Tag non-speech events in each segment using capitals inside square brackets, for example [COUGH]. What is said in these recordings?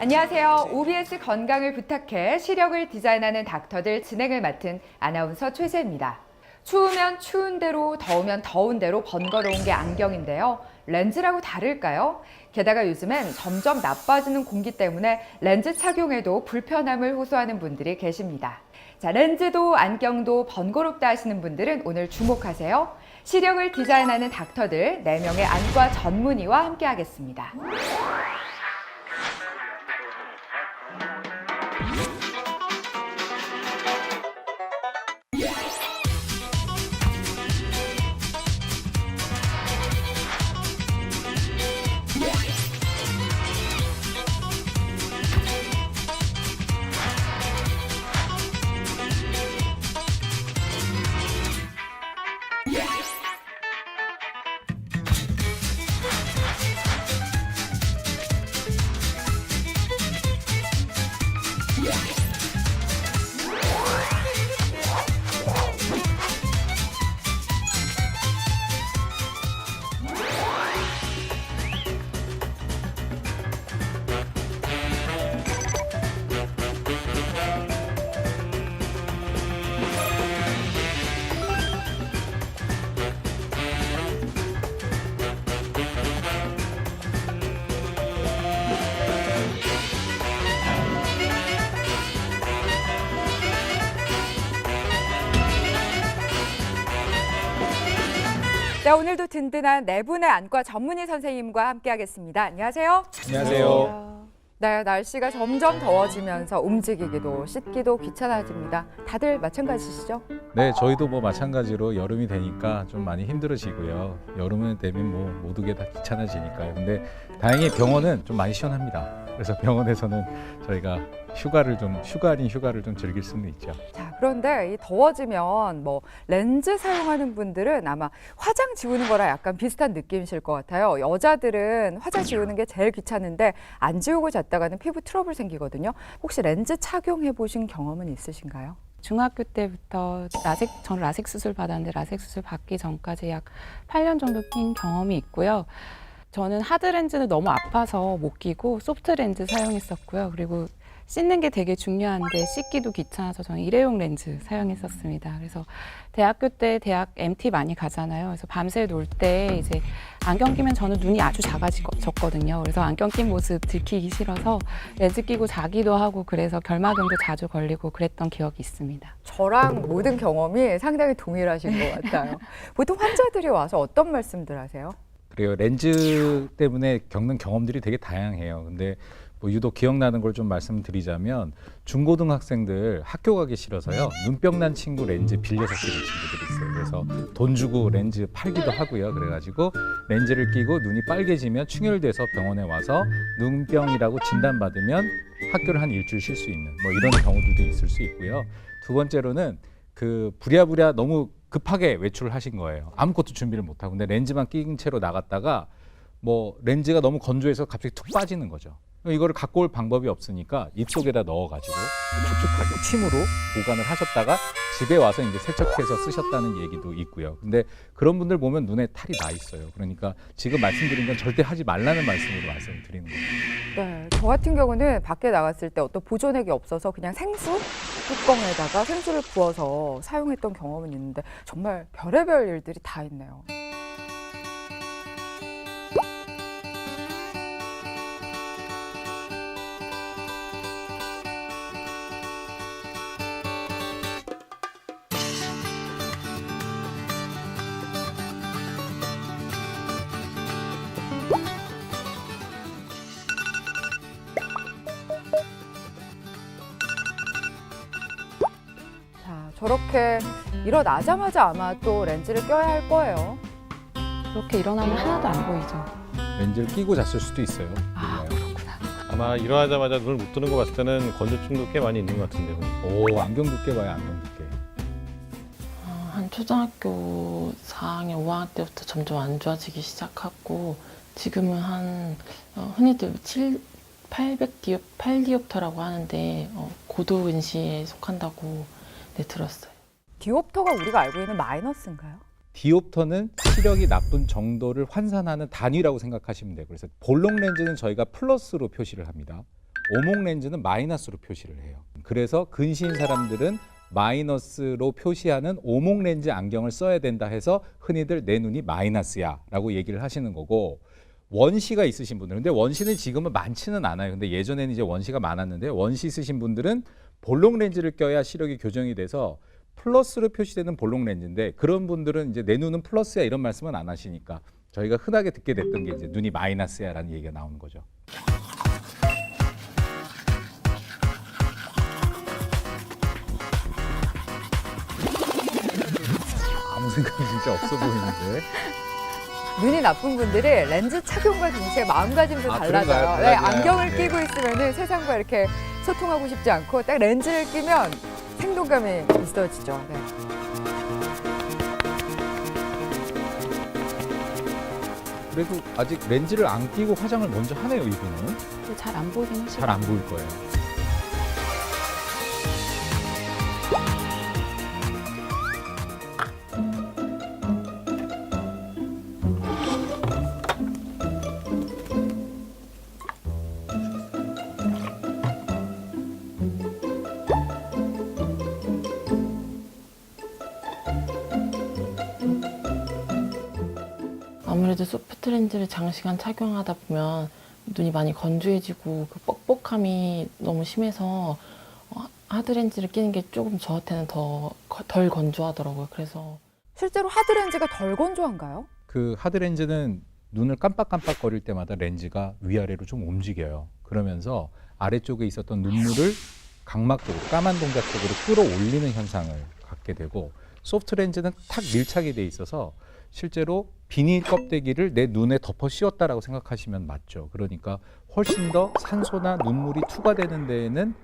안녕하세요. OBS 건강을 부탁해 시력을 디자인하는 닥터들 진행을 맡은 아나운서 최세입니다. 추우면 추운 대로, 더우면 더운 대로 번거로운 게 안경인데요. 렌즈라고 다를까요? 게다가 요즘엔 점점 나빠지는 공기 때문에 렌즈 착용에도 불편함을 호소하는 분들이 계십니다. 자, 렌즈도 안경도 번거롭다 하시는 분들은 오늘 주목하세요. 시력을 디자인하는 닥터들 4명의 안과 전문의와 함께 하겠습니다. 자, 오늘도 든든한 네 분의 안과 전문의 선생님과 함께 하겠습니다. 안녕하세요. 안녕하세요. 네, 날씨가 점점 더워지면서 움직이기도 씻기도 귀찮아집니다. 다들 마찬가지시죠? 네, 저희도 뭐 마찬가지로 여름이 되니까 좀 많이 힘들어지고요. 여름은 되면 뭐 모두게 다 귀찮아지니까요. 근데 다행히 병원은 좀 많이 시원합니다. 그래서 병원에서는 저희가 휴가를 좀 휴가 아닌 휴가를 좀 즐길 수는 있죠. 자, 그런데 이 더워지면 뭐 렌즈 사용하는 분들은 아마 화장 지우는 거랑 약간 비슷한 느낌이실 것 같아요. 여자들은 화장 지우는 게 제일 귀찮은데 안 지우고 잤다가는 피부 트러블 생기거든요. 혹시 렌즈 착용해 보신 경험은 있으신가요? 중학교 때부터 라섹 저는 라섹 수술 받았는데 라섹 수술 받기 전까지 약 8년 정도 낀 경험이 있고요. 저는 하드 렌즈는 너무 아파서 못 끼고 소프트 렌즈 사용했었고요. 그리고 씻는 게 되게 중요한데 씻기도 귀찮아서 저는 일회용 렌즈 사용했었습니다. 그래서 대학교 때 대학 MT 많이 가잖아요. 그래서 밤새 놀 때 이제 안경 끼면 저는 눈이 아주 작아졌거든요. 그래서 안경 낀 모습 들키기 싫어서 렌즈 끼고 자기도 하고 그래서 결막염도 자주 걸리고 그랬던 기억이 있습니다. 저랑 모든 경험이 상당히 동일하신 것 같아요. [LAUGHS] 보통 환자들이 와서 어떤 말씀들 하세요? 그래요. 렌즈 때문에 겪는 경험들이 되게 다양해요. 근데 뭐 유독 기억나는 걸 좀 말씀드리자면 중고등학생들 학교 가기 싫어서요 눈병 난 친구 렌즈 빌려서 끼는 친구들이 있어요. 그래서 돈 주고 렌즈 팔기도 하고요. 그래가지고 렌즈를 끼고 눈이 빨개지면 충혈돼서 병원에 와서 눈병이라고 진단받으면 학교를 한 일주일 쉴 수 있는 뭐 이런 경우들도 있을 수 있고요. 두 번째로는 그 부랴부랴 너무 급하게 외출을 하신 거예요. 아무것도 준비를 못 하고 근데 렌즈만 낀 채로 나갔다가 뭐 렌즈가 너무 건조해서 갑자기 툭 빠지는 거죠. 이거를 갖고 올 방법이 없으니까 입 속에다 넣어가지고 촉촉하게 침으로 보관을 하셨다가 집에 와서 이제 세척해서 쓰셨다는 얘기도 있고요. 근데 그런 분들 보면 눈에 탈이 나 있어요. 그러니까 지금 말씀드린 건 절대 하지 말라는 말씀으로 말씀을 드리는 겁니다. 네, 저 같은 경우는 밖에 나갔을 때 어떤 보존액이 없어서 그냥 생수 뚜껑에다가 생수를 부어서 사용했던 경험은 있는데 정말 별의별 일들이 다 있네요. 저렇게 일어나자마자 아마 또 렌즈를 껴야 할 거예요. 그렇게 일어나면 하나도 안 보이죠. 렌즈를 끼고 잤을 수도 있어요. 아. 그렇구나. 아마 일어나자마자 눈을 못 뜨는 거 봤을 때는 건조증도 꽤 많이 있는 것 같은데요. 오 안경 두께 봐요 안경 두께. 어, 한 초등학교 4학년, 5학년 때부터 점점 안 좋아지기 시작하고 지금은 한 어, 흔히들 7, 800 디옵, 8디옵터라고 하는데 어, 고도 근시에 속한다고 네, 들었어요. 디옵터가 우리가 알고 있는 마이너스인가요? 디옵터는 시력이 나쁜 정도를 환산하는 단위라고 생각하시면 돼요. 그래서 볼록 렌즈는 저희가 플러스로 표시를 합니다. 오목 렌즈는 마이너스로 표시를 해요. 그래서 근시인 사람들은 마이너스로 표시하는 오목 렌즈 안경을 써야 된다 해서 흔히들 내 눈이 마이너스야라고 얘기를 하시는 거고 원시가 있으신 분들 근데 원시는 지금은 많지는 않아요. 근데 예전에는 이제 원시가 많았는데 원시 있으신 분들은 볼록 렌즈를 껴야 시력이 교정이 돼서 플러스로 표시되는 볼록 렌즈인데 그런 분들은 이제 내 눈은 플러스야 이런 말씀은 안 하시니까 저희가 흔하게 듣게 됐던 게 이제 눈이 마이너스야라는 얘기가 나오는 거죠. 아무 생각이 진짜 없어 보이는데. 눈이 나쁜 분들이 렌즈 착용과 동시에 마음가짐도 아, 달라져요. 그런가요? 네? 안경을 네. 끼고 있으면 세상과 이렇게 소통하고 싶지 않고 딱 렌즈를 끼면 생동감이 있어지죠. 네. 그래도 아직 렌즈를 안 끼고 화장을 먼저 하네요 이분은. 잘 안 보이긴 하시고 잘안 보일 거예요. 장시간 착용하다 보면 눈이 많이 건조해지고 그 뻑뻑함이 너무 심해서 어, 하드 렌즈를 끼는 게 조금 저한테는 더 덜 건조하더라고요. 그래서 실제로 하드 렌즈가 덜 건조한가요? 그 하드 렌즈는 눈을 깜빡깜빡 거릴 때마다 렌즈가 위아래로 좀 움직여요. 그러면서 아래쪽에 있었던 눈물을 각막적으로 까만 동작 쪽으로 끌어올리는 현상을 갖게 되고 소프트 렌즈는 탁 밀착이 돼 있어서 실제로 비닐 껍데기를 내 눈에 덮어 씌웠다라고 생각하시면 맞죠. 그러니까 훨씬 더 산소나 눈물이 투과되는 데에는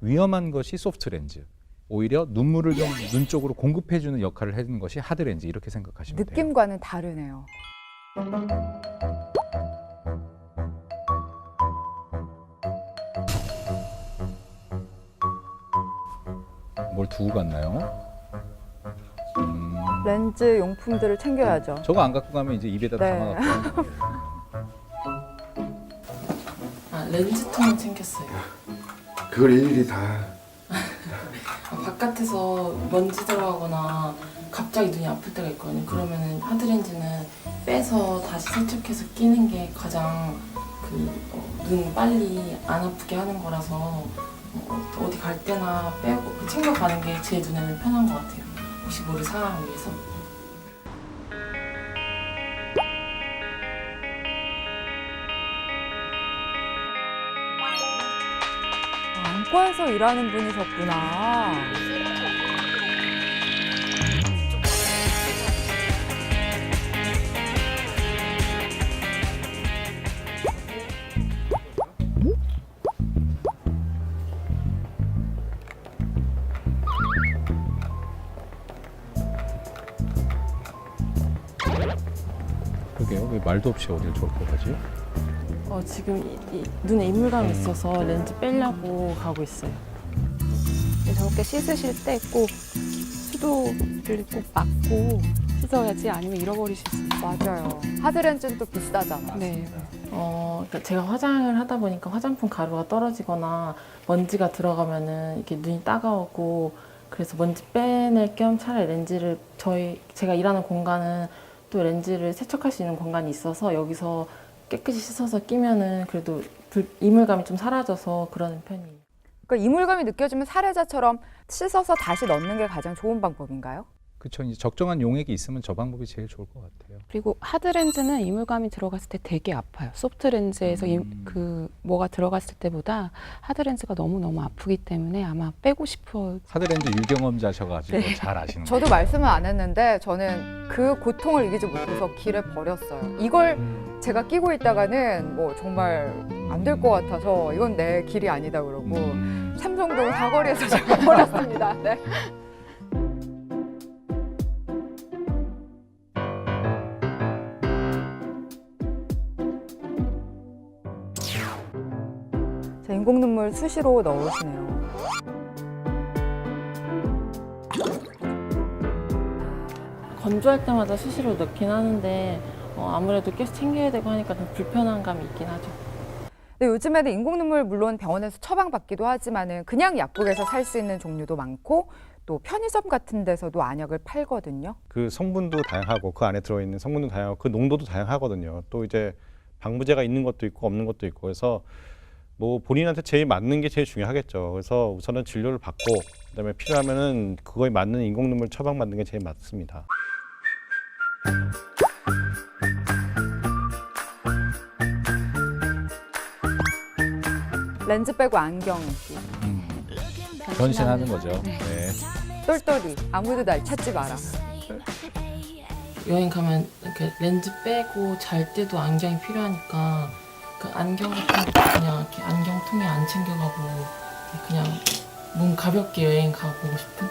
위험한 것이 소프트 렌즈. 오히려 눈물을 좀 눈 쪽으로 공급해 주는 역할을 해주는 것이 하드 렌즈 이렇게 생각하시면 돼요. 느낌과는 다르네요. 뭘 두고 갔나요? 음, 렌즈 용품들을 챙겨야죠. 저거 안 갖고 가면 이제 입에다 네. 담아갖고 아, 렌즈통을 챙겼어요. 그걸 일일이 다 아, 바깥에서 먼지 들어가거나 갑자기 눈이 아플 때가 있거든요. 그러면은 하드 렌즈는 빼서 다시 세척해서 끼는 게 가장 그눈 빨리 안 아프게 하는 거라서 어, 어디 갈 때나 빼고 그 챙겨가는 게 제 눈에는 편한 것 같아요. 혹시 모를 상황을 위해서. 안과에서 일하는 분이셨구나. 없이 어딜 저렇게 가지? 어, 지금 이- 이 눈에 인물감이 있어서 렌즈 빼려고 가고 있어요. 저렇게 씻으실 때 꼭 수도를 꼭 막고 씻어야지 아니면 잃어버리실 수 있어요. 맞아요. 하드 렌즈는 또 비싸잖아요. 네. 어, 그러니까 제가 화장을 하다 보니까 화장품 가루가 떨어지거나 먼지가 들어가면은 이렇게 눈이 따가우고 그래서 먼지 빼낼 겸 차라리 렌즈를 저희 제가 일하는 공간은 또 렌즈를 세척할 수 있는 공간이 있어서 여기서 깨끗이 씻어서 끼면은 그래도 불- 이물감이 좀 사라져서 그러는 편이에요. 그러니까 이물감이 느껴지면 사례자처럼 씻어서 다시 넣는 게 가장 좋은 방법인가요? 그쵸. 이제 적정한 용액이 있으면 저 방법이 제일 좋을 것 같아요. 그리고 하드 렌즈는 이물감이 들어갔을 때 되게 아파요. 소프트 렌즈에서 이- 음. 그 뭐가 들어갔을 때보다 하드 렌즈가 너무 너무 아프기 때문에 아마 빼고 싶어. 하드 렌즈 유경험자셔가지고 네. 잘 아시는 저도 거예요. 말씀을 안 했는데 저는 그 고통을 이기지 못해서 길에 버렸어요. 이걸 제가 끼고 있다가는 뭐 정말 안 될 것 같아서 이건 내 길이 아니다 그러고 음, 삼성동 사거리에서 [LAUGHS] 제가 버렸습니다. 네. 인공 눈물 수시로 넣으시네요. 건조할 때마다 수시로 넣긴 하는데 어, 아무래도 계속 챙겨야 되고 하니까 좀 불편한 감이 있긴 하죠. 근데 요즘에는 인공 눈물 물론 병원에서 처방받기도 하지만은 그냥 약국에서 살 수 있는 종류도 많고 또 편의점 같은 데서도 안약을 팔거든요. 그 성분도 다양하고 그 안에 들어있는 성분도 다양하고 그 농도도 다양하거든요. 또 이제 방부제가 있는 것도 있고 없는 것도 있고 그래서 뭐 본인한테 제일 맞는 게 제일 중요하겠죠. 그래서 우선은 진료를 받고 그다음에 필요하면은 그거에 맞는 인공 눈물 처방 받는 게 제일 맞습니다. 렌즈 빼고 안경 끼. 변신하는 거죠. 네. 똘똘이 아무도 날 찾지 마라. 여행 가면 이렇게 렌즈 빼고 잘 때도 안경이 필요하니까 그 안경 같은 거 그냥 이렇게 안경통에 안 챙겨가고 그냥 몸 가볍게 여행 가보고 싶은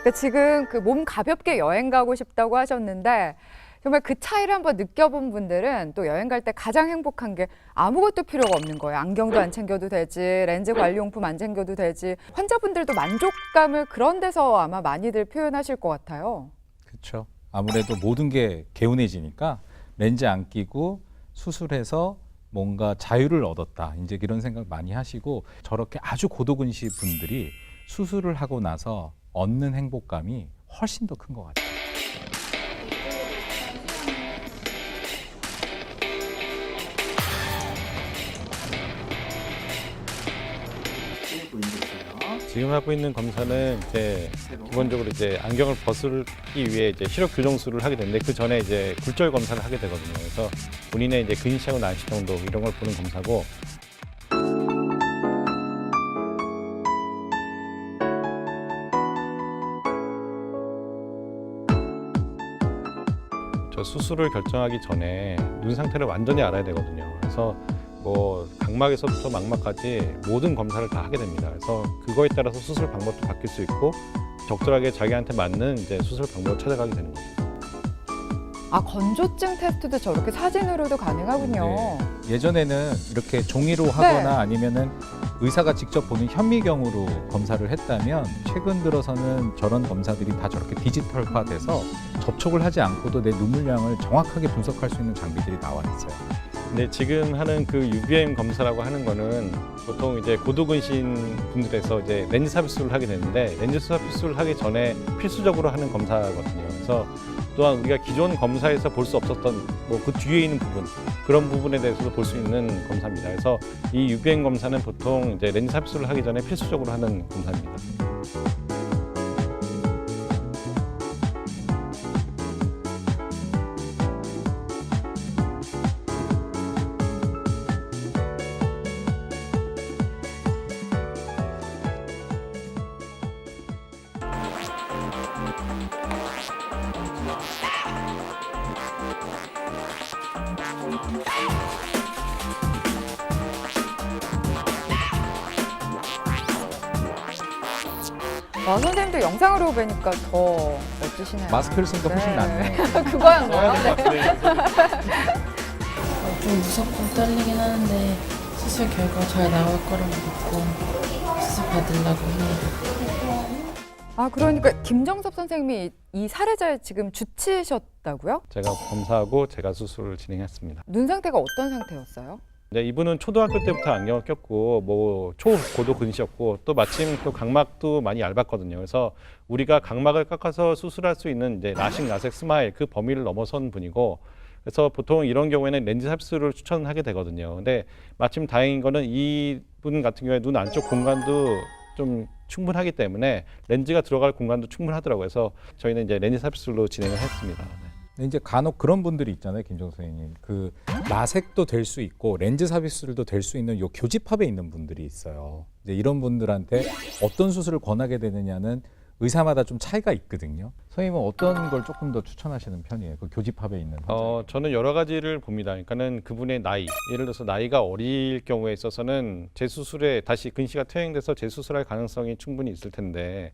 그러니까 지금 그 몸 가볍게 여행 가고 싶다고 하셨는데 정말 그 차이를 한번 느껴본 분들은 또 여행 갈 때 가장 행복한 게 아무것도 필요가 없는 거예요. 안경도 안 챙겨도 되지, 렌즈 관리용품 안 챙겨도 되지. 환자분들도 만족감을 그런 데서 아마 많이들 표현하실 것 같아요. 그렇죠. 아무래도 모든 게 개운해지니까 렌즈 안 끼고 수술해서 뭔가 자유를 얻었다. 이제 이런 생각 많이 하시고 저렇게 아주 고도근시 분들이 수술을 하고 나서 얻는 행복감이 훨씬 더 큰 것 같아요. 지금 하고 있는 검사는 이제 기본적으로 이제 안경을 벗기 위해 이제 시력 교정술을 하게 되는데 그 전에 이제 굴절 검사를 하게 되거든요. 그래서 본인의 이제 근시하고 난시 정도 이런 걸 보는 검사고 저 수술을 결정하기 전에 눈 상태를 완전히 알아야 되거든요. 그래서 뭐 각막에서부터 망막까지 모든 검사를 다 하게 됩니다. 그래서 그거에 따라서 수술 방법도 바뀔 수 있고 적절하게 자기한테 맞는 이제 수술 방법을 찾아가게 되는 거죠. 아 건조증 테스트도 저렇게 사진으로도 가능하군요. 네. 예전에는 이렇게 종이로 하거나 네. 아니면은 의사가 직접 보는 현미경으로 검사를 했다면 최근 들어서는 저런 검사들이 다 저렇게 디지털화돼서 접촉을 하지 않고도 내 눈물량을 정확하게 분석할 수 있는 장비들이 나와 있어요. 근데 지금 하는 그 UVM 검사라고 하는 거는 보통 이제 고도근신 분들에서 이제 렌즈 삽입술을 하게 되는데 렌즈 삽입술을 하기 전에 필수적으로 하는 검사거든요. 그래서 또한 우리가 기존 검사에서 볼 수 없었던 뭐 그 뒤에 있는 부분 그런 부분에 대해서도 볼 수 있는 검사입니다. 그래서 이 UVM 검사는 보통 이제 렌즈 삽입술을 하기 전에 필수적으로 하는 검사입니다. 와 선생님도 영상으로 뵈니까 더 멋지시네요. 마스크를 쓰니까 훨씬 네. 낫네요. [LAUGHS] 그거였나요? 네. 어, 좀 무섭고 떨리긴 하는데 수술 결과 잘 나올 거라고 믿고 수술 받으려고 합니다. 아 그러니까 김정섭 선생님이 이 사례자의 지금 주치셨다고요? 제가 검사하고 제가 수술을 진행했습니다. 눈 상태가 어떤 상태였어요? 네, 이분은 초등학교 때부터 안경을 꼈고 뭐 초고도 근시였고 또 마침 또 각막도 많이 얇았거든요. 그래서 우리가 각막을 깎아서 수술할 수 있는 이제 라식, 라섹, 스마일 그 범위를 넘어선 분이고 그래서 보통 이런 경우에는 렌즈 삽술을 추천하게 되거든요. 근데 마침 다행인 거는 이분 같은 경우에 눈 안쪽 공간도 좀 충분하기 때문에 렌즈가 들어갈 공간도 충분하더라고요. 그래서 저희는 이제 렌즈 삽술로 진행을 했습니다. 네. 이제 간혹 그런 분들이 있잖아요, 김정 선생님. 그 라섹도 될 수 있고 렌즈 삽입술도 될 수 있는 요 교집합에 있는 분들이 있어요. 이제 이런 분들한테 어떤 수술을 권하게 되느냐는 의사마다 좀 차이가 있거든요. 선생님은 어떤 걸 조금 더 추천하시는 편이에요? 그 교집합에 있는. 어, 저는 여러 가지를 봅니다. 그러니까는 그분의 나이, 예를 들어서 나이가 어릴 경우에 있어서는 재수술에 다시 근시가 퇴행돼서 재수술할 가능성이 충분히 있을 텐데,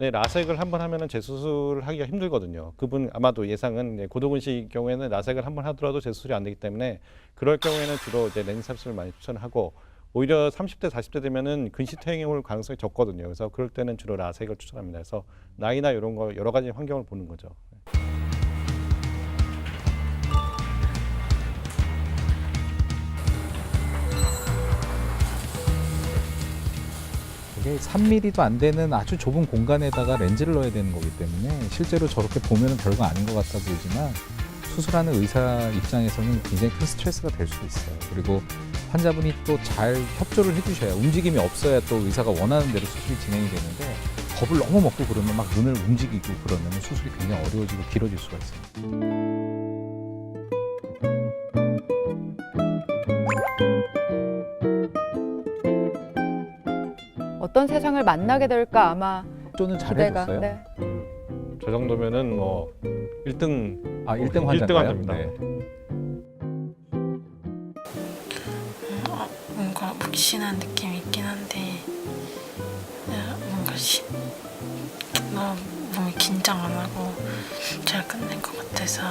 네, 라섹을 한 번 하면은 재수술을 하기가 힘들거든요. 그분 아마도 예상은 고도근시 경우에는 라섹을 한 번 하더라도 재수술이 안 되기 때문에 그럴 경우에는 주로 이제 렌즈 삽입술을 많이 추천하고 오히려 30대, 40대 되면은 근시 퇴행이 올 가능성이 적거든요. 그래서 그럴 때는 주로 라섹을 추천합니다. 그래서 나이나 이런 거 여러 가지 환경을 보는 거죠. 이게 3mm도 안 되는 아주 좁은 공간에다가 렌즈를 넣어야 되는 거기 때문에 실제로 저렇게 보면 별거 아닌 것 같아 보이지만 수술하는 의사 입장에서는 굉장히 큰 스트레스가 될 수 있어요. 그리고 환자분이 또 잘 협조를 해주셔야 움직임이 없어야 또 의사가 원하는 대로 수술이 진행이 되는데 겁을 너무 먹고 그러면 막 눈을 움직이고 그러면 수술이 굉장히 어려워지고 길어질 수가 있습니다. 어떤 세상을 만나게 될까 아마 잘 기대가. 해줬어요. 네. 저 정도면은 뭐 1등 아 1등 일등 환자인가요? 환자입니다. 네. 어, 뭔가 묵신한 느낌이 있긴 한데 야, 뭔가 시, 너무 몸이 긴장 안 하고 잘 끝낸 것 같아서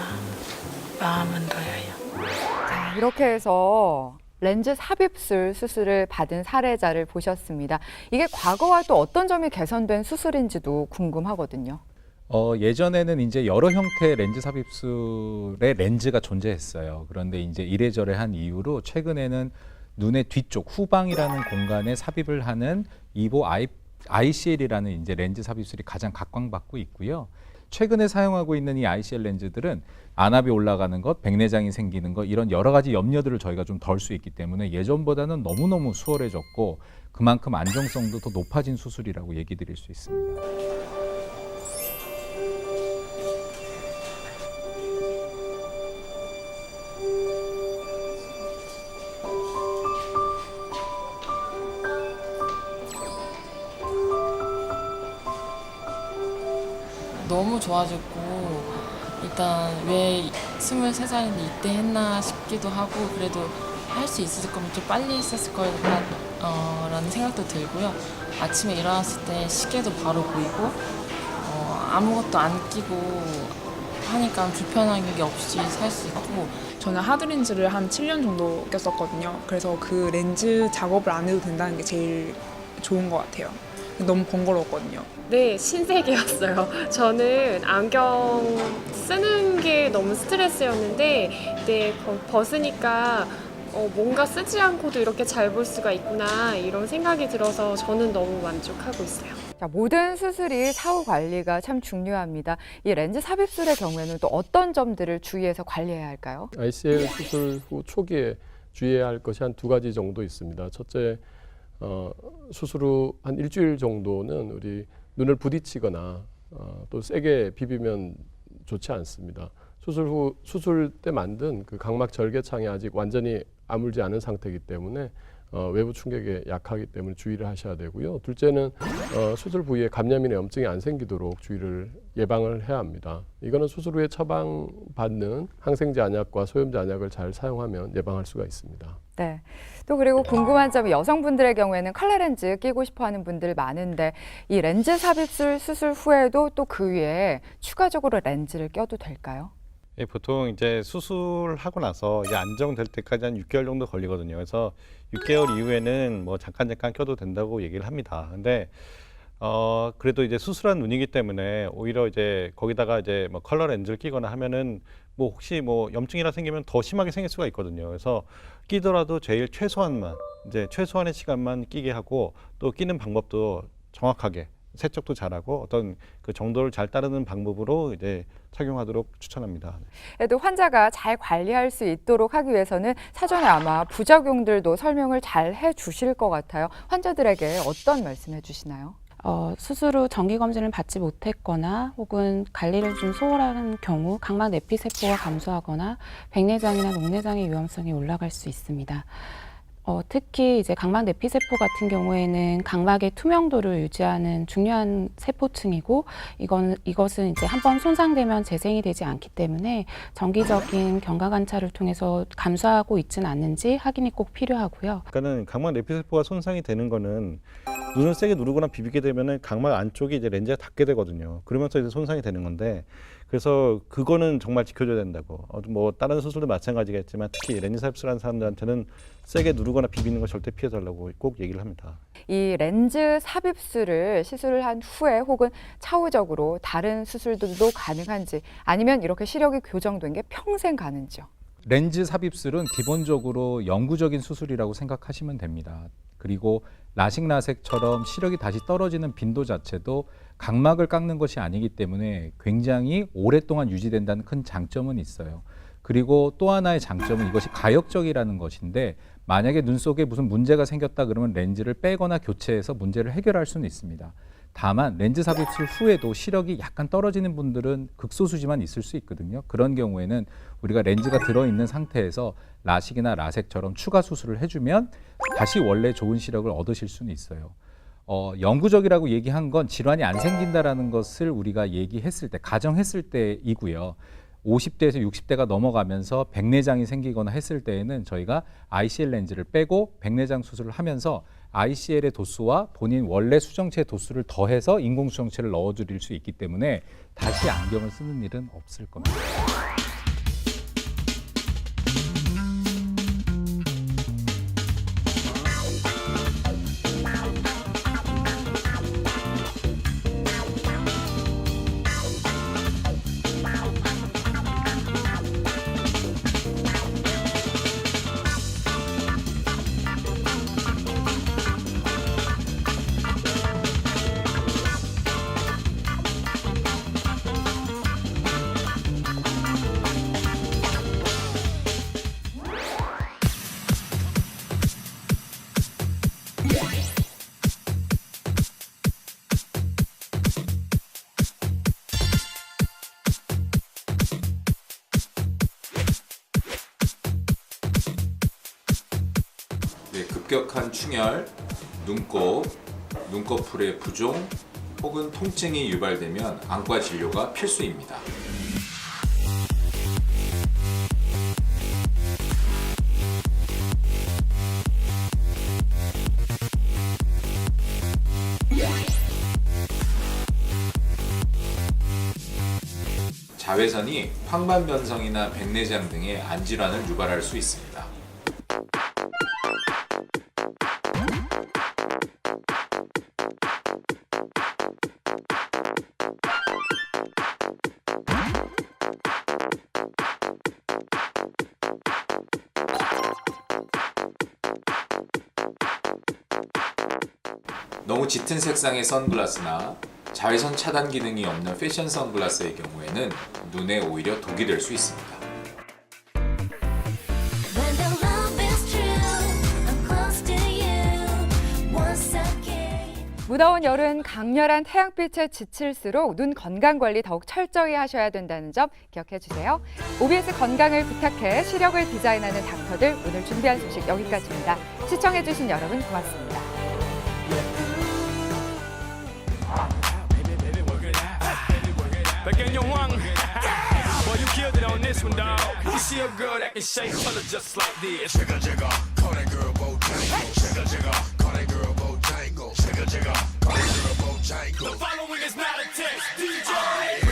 마음은 놓여요. 자, 이렇게 해서 렌즈 삽입술 수술을 받은 사례자를 보셨습니다. 이게 과거와 또 어떤 점이 개선된 수술인지도 궁금하거든요. 어, 예전에는 이제 여러 형태의 렌즈 삽입술의 렌즈가 존재했어요. 그런데 이제 이래저래 한 이유로 최근에는 눈의 뒤쪽 후방이라는 공간에 삽입을 하는 이보 ICL이라는 이제 렌즈 삽입술이 가장 각광받고 있고요. 최근에 사용하고 있는 이 ICL 렌즈들은 안압이 올라가는 것, 백내장이 생기는 것 이런 여러 가지 염려들을 저희가 좀 덜 수 있기 때문에 예전보다는 너무너무 수월해졌고 그만큼 안정성도 더 높아진 수술이라고 얘기 드릴 수 있습니다. 좋아졌고 일단 왜 23살인데 이때 했나 싶기도 하고 그래도 할 수 있을 거면 좀 빨리 했었을 거라는 어, 생각도 들고요. 아침에 일어났을 때 시계도 바로 보이고 어, 아무것도 안 끼고 하니까 불편한 게 없이 살 수 있고 저는 하드렌즈를 한 7년 정도 꼈었거든요. 그래서 그 렌즈 작업을 안 해도 된다는 게 제일 좋은 것 같아요. 너무 번거로웠거든요. 네, 신세계였어요. [LAUGHS] 저는 안경 쓰는 게 너무 스트레스였는데, 네, 벗- 벗으니까 어, 뭔가 쓰지 않고도 이렇게 잘 볼 수가 있구나, 이런 생각이 들어서 저는 너무 만족하고 있어요. 자, 모든 수술이 사후 관리가 참 중요합니다. 이 렌즈 삽입술의 경우에는 또 어떤 점들을 주의해서 관리해야 할까요? ICL 수술 후 초기에 주의해야 할 것이 한 두 가지 정도 있습니다. 첫째, 어, 수술 후한 일주일 정도는 우리 눈을 부딪히거나 어, 또 세게 비비면 좋지 않습니다. 수술 후 수술 때 만든 그 각막 절개창이 아직 완전히 아물지 않은 상태이기 때문에 어, 외부 충격에 약하기 때문에 주의를 하셔야 되고요. 둘째는 어, 수술 부위에 감염이나 염증이 안 생기도록 주의를 예방을 해야 합니다. 이거는 수술 후에 처방받는 항생제 안약과 소염제 안약을 잘 사용하면 예방할 수가 있습니다. 네. 또 그리고 궁금한 점이 여성분들의 경우에는 컬러 렌즈 끼고 싶어 하는 분들 많은데 이 렌즈 삽입술 수술 후에도 또 그 위에 추가적으로 렌즈를 껴도 될까요? 예, 보통 이제 수술하고 나서 이제 안정될 때까지 한 6개월 정도 걸리거든요. 그래서 6개월 이후에는 뭐 잠깐 잠깐 껴도 된다고 얘기를 합니다. 근데 어 그래도 이제 수술한 눈이기 때문에 오히려 이제 거기다가 이제 뭐 컬러 렌즈를 끼거나 하면은 뭐 혹시 뭐 염증이라 생기면 더 심하게 생길 수가 있거든요. 그래서 끼더라도 제일 최소한만 이제 최소한의 시간만 끼게 하고 또 끼는 방법도 정확하게 세척도 잘하고 어떤 그 정도를 잘 따르는 방법으로 이제 착용하도록 추천합니다. 그래도 환자가 잘 관리할 수 있도록 하기 위해서는 사전에 아마 부작용들도 설명을 잘 해주실 것 같아요. 환자들에게 어떤 말씀 해 주시나요? 어, 수술 후 정기 검진을 받지 못했거나 혹은 관리를 좀 소홀한 경우 각막 내피 세포가 감소하거나 백내장이나 녹내장의 위험성이 올라갈 수 있습니다. 어, 특히 이제 각막 내피세포 같은 경우에는 각막의 투명도를 유지하는 중요한 세포층이고 이건 이것은 이제 한번 손상되면 재생이 되지 않기 때문에 정기적인 경과 관찰을 통해서 감소하고 있지는 않는지 확인이 꼭 필요하고요. 그러니까는 각막 내피세포가 손상이 되는 거는 눈을 세게 누르거나 비비게 되면은 각막 안쪽이 이제 렌즈가 닿게 되거든요. 그러면서 이제 손상이 되는 건데 그래서 그거는 정말 지켜줘야 된다고. 어, 뭐 다른 수술도 마찬가지겠지만 특히 렌즈 삽술하는 사람들한테는 세게 누르거나 비비는 거 절대 피해 달라고 꼭 얘기를 합니다. 이 렌즈 삽입술을 시술을 한 후에 혹은 차후적으로 다른 수술들도 가능한지 아니면 이렇게 시력이 교정된 게 평생 가는지요. 렌즈 삽입술은 기본적으로 영구적인 수술이라고 생각하시면 됩니다. 그리고 라식 라섹처럼 시력이 다시 떨어지는 빈도 자체도 각막을 깎는 것이 아니기 때문에 굉장히 오랫동안 유지된다는 큰 장점은 있어요. 그리고 또 하나의 장점은 이것이 가역적이라는 것인데 만약에 눈 속에 무슨 문제가 생겼다 그러면 렌즈를 빼거나 교체해서 문제를 해결할 수는 있습니다. 다만 렌즈 삽입술 후에도 시력이 약간 떨어지는 분들은 극소수지만 있을 수 있거든요. 그런 경우에는 우리가 렌즈가 들어있는 상태에서 라식이나 라섹처럼 추가 수술을 해주면 다시 원래 좋은 시력을 얻으실 수는 있어요. 어, 영구적이라고 얘기한 건 질환이 안 생긴다라는 것을 우리가 얘기했을 때, 가정했을 때이고요. 50대에서 60대가 넘어가면서 백내장이 생기거나 했을 때에는 저희가 ICL 렌즈를 빼고 백내장 수술을 하면서 ICL의 도수와 본인 원래 수정체 도수를 더해서 인공 수정체를 넣어드릴 수 있기 때문에 다시 안경을 쓰는 일은 없을 겁니다. 급격한 충혈, 눈곱, 눈꺼풀의 부종 혹은 통증이 유발되면 안과 진료가 필수입니다. 자외선이 황반변성이나 백내장 등의 안질환을 유발할 수 있습니다. 짙은 색상의 선글라스나 자외선 차단 기능이 없는 패션 선글라스의 경우에는 눈에 오히려 독이 될 수 있습니다. When the love is true, I'm close to you once again. 무더운 여름 강렬한 태양빛에 지칠수록 눈 건강 관리 더욱 철저히 하셔야 된다는 점 기억해 주세요. OBS 건강을 부탁해 시력을 디자인하는 닥터들 오늘 준비한 소식 여기까지입니다. 시청해 주신 여러분 고맙습니다. again, you're. Boy, you killed it on this one, dog. You see a girl that can shake color just like this. Jigga, jigga, call that girl Bojangles. Jigga, jigga, call that girl Bojangles. Jigga, jigga, call that girl Bojangles. The following is not a test. DJ.